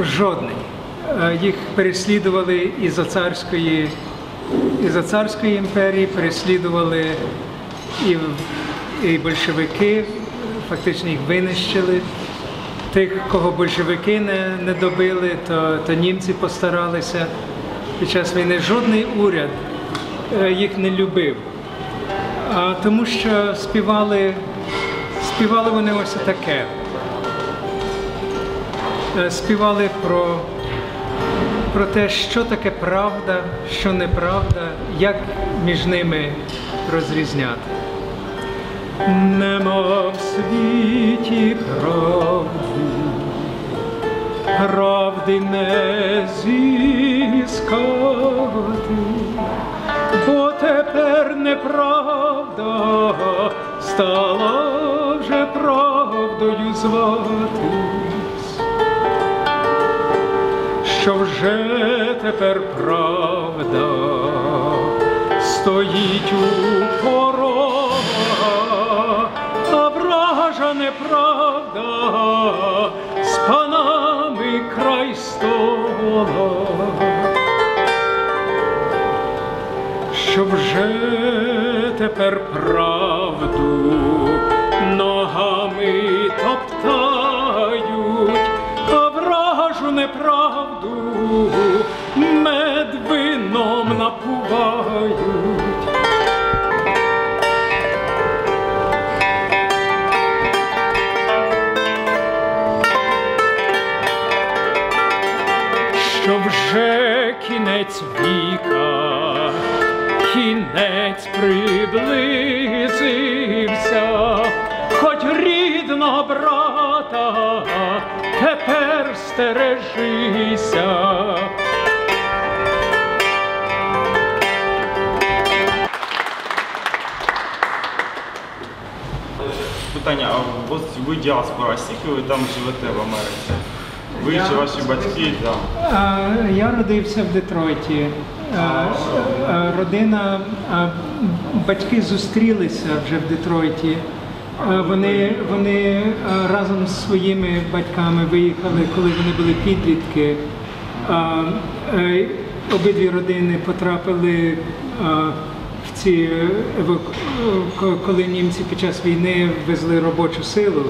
жодний. Е, Їх переслідували і за царської, і за царської імперії, переслідували і, і большевики, фактично їх винищили. Тих, кого большевики не, не добили, то, то німці постаралися під час війни. Жодний уряд е, їх не любив. А тому що співали, співали вони ось таке. Е, Співали про, про те, що таке правда, що неправда, як між ними розрізняти. Нема в світі правди, правди не зіскати, бо тепер неправда стала вже правдою зватись, що вже тепер правда стоїть у порога, а вража неправда з панами край стола. що вже тепер правду ногами топтають, а вражу неправду мед вином напувають. що вже кінець віка, кінець приблизився, хоч рідного брата тепер стережися. Питання, а от ви діаспора, а скільки ви там живете в Америці? Ви Я- чи ваші батьки там? А, Я родився в Детройті. А, а, Родина, батьки зустрілися вже в Детройті. А, Вони, вони разом з своїми батьками виїхали, коли вони були підлітки. Е, Обидві родини потрапили в ці коли німці під час війни везли робочу силу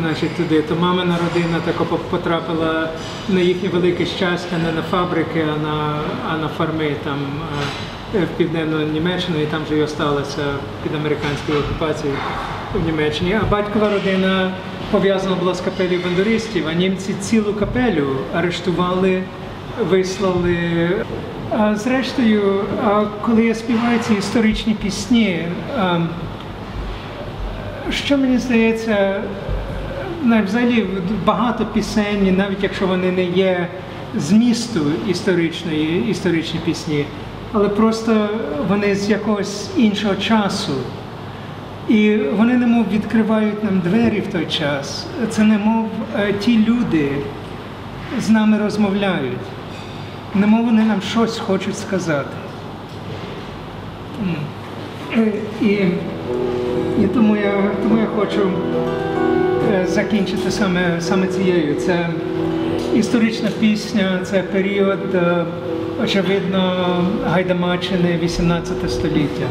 значить, туди, то мамина родина тако по- потрапила на їхнє велике щастя не на фабрики, а на, а на фарми там е, в південну Німеччину, і там же і осталася під американською окупацією в Німеччині. А батькова родина пов'язана була з капелею бандуристів, а німці цілу капелю арештували, вислали. А зрештою, коли я співаю ці історичні пісні, що мені здається, взагалі багато пісень, навіть якщо вони не є змісту історичної, історичні пісні, але просто вони з якогось іншого часу. І вони немов відкривають нам двері в той час. Це немов е, ті люди з нами розмовляють, немов вони нам щось хочуть сказати. Е, І, і тому, я, тому я хочу е, закінчити саме, саме цією. Це історична пісня, це період, очевидно, Гайдамаччини 18 століття.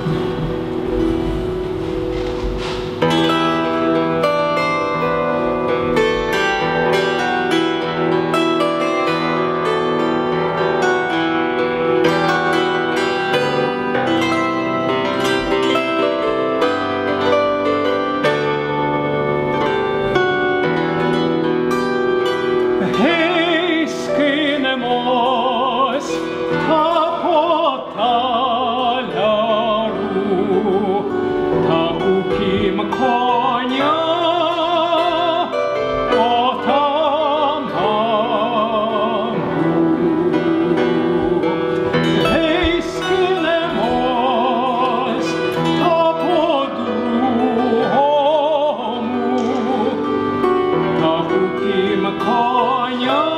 konya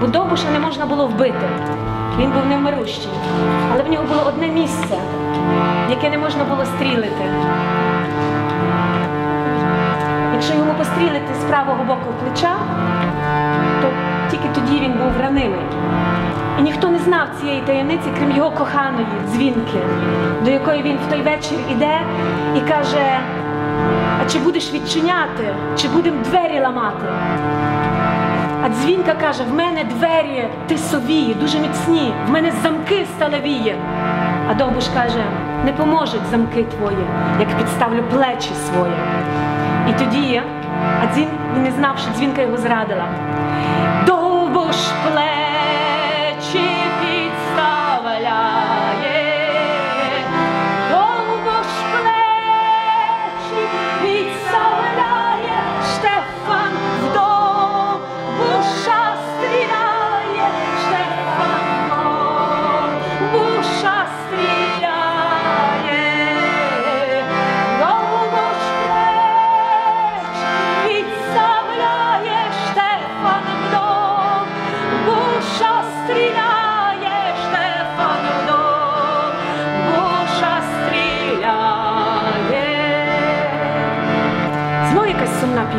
бо Довбуша не можна було вбити. Він був невмирущий. Але в нього було одне місце, яке не можна було стрілити. Якщо йому пострілити з правого боку плеча, то тільки тоді він був ранимий. І ніхто не знав цієї таємниці, крім його коханої дзвінки, до якої він в той вечір іде і каже: А чи будеш відчиняти, чи будемо двері ламати? Дзвінка каже: в мене двері тисові, дуже міцні, в мене замки сталевіє. А Довбуш каже: не поможуть замки твої, як підставлю плечі свої. І тоді, а він не знав, що дзвінка його зрадила. Довбуш плечі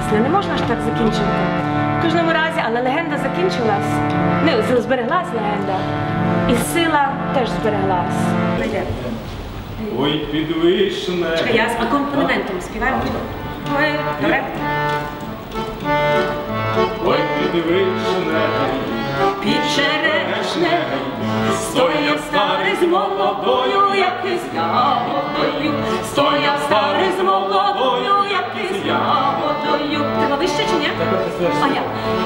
пісня, не можна ж так закінчити. В кожному разі, але легенда закінчилась. Не, збереглась легенда. І сила теж збереглась. Ой, підвишне. Чекай, я з акомпанементом співаю. Ой, добре. Ой, підвишне. Під черешнею стояв старий з молодою, як із ягодою. Стояв старий з молодою, як із ягодою.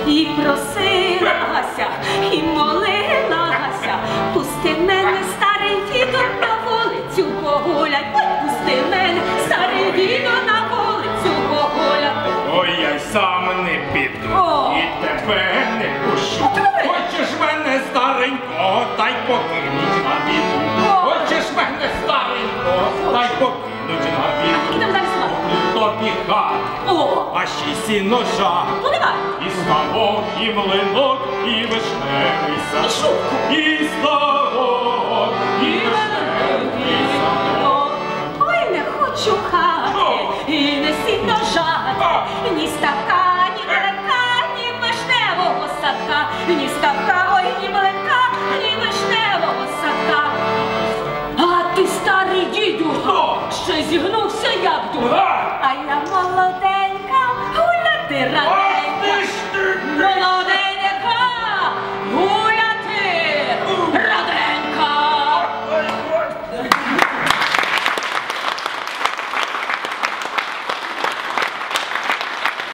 І просилася, і молилася. Пусти мене, старий дідо, на вулицю погулять. Пусти мене, старий дідо, на вулицю погулять. Ой, я й сам не піду О! і тебе не пущу. Хочеш мене старенького, та й покинуть на біду. О, а ще й сіножа. ну. І ставок, і млинок, і вишневий сад. І шубку. І ставок, і вишневий садок. Ой, не хочу хати, і не сильно жати, ні ставка, ні млинка, ні вишневого садка, ні ставка, ой, ні млинка, ні вишневого садка. А ти старий діду, ще зігнувся як дура. А я молоденька, Ferrari. ¡Oh, Mr.